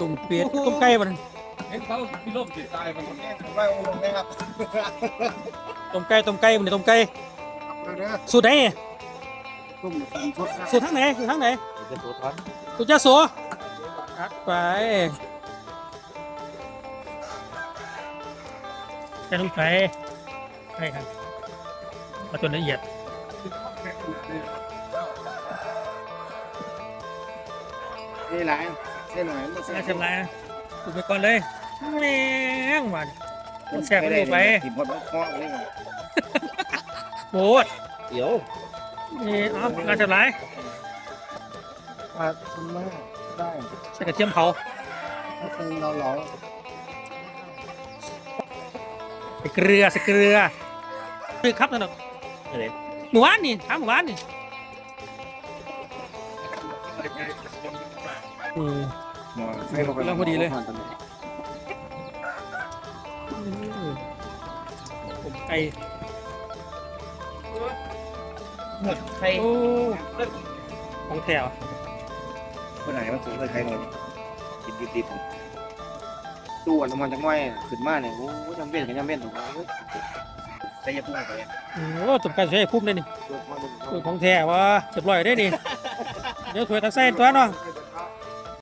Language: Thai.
ตุ่มเป็ดต้มไก่บ่นั่นเห็นเขาพี่ล่มติดตายมันไม่องลงนะครับต้มไก่ต้มไก่บ่นี่ต้มไก่เด้อสูตรไหนตุ้มตุ้มชุดนะสูตรทางไหนสูตรทางไหนเป็นตัวทันสูตรยาโสอัดไปใส่ลงไปใช่ครับมาจนละเอียดนี่หลาย ใช่หน่อยไม่ใส่ใช่เสร็จแล้วถูกไปก่อนเลยแม่งหวานแซ่บมันลงไปถิ่มหมดคอเลยโหดเดี๋ยวนี่เอางานเสร็จแล้วปลาคุณมากได้ใส่กระเทียมเผาถ้าเป็นเราเราใส่เกลือใส่เกลือคือครับสนุกอะไรหมู่บ้านนี่ถามหมู่บ้านนี่ อืมใส่ลงพอดีเลย ผมไก่หมดใครโอ้ของแถวคนไหนมันสูงเลยใครหน่อยดิบดิบดิบตู้อันมันจะง่อยขึ้นมาเนี่ยโอ้จำเป็นกันจำเป็นถูกไหมใส่ยาพุ่งไปโอ้ตุ่มไก่ใช้พุ่มได้นี่ตัวมันเออของแถววะเรียบร้อยได้นี่ เดี๋ยวถวยตักใส่ตัวเนาะ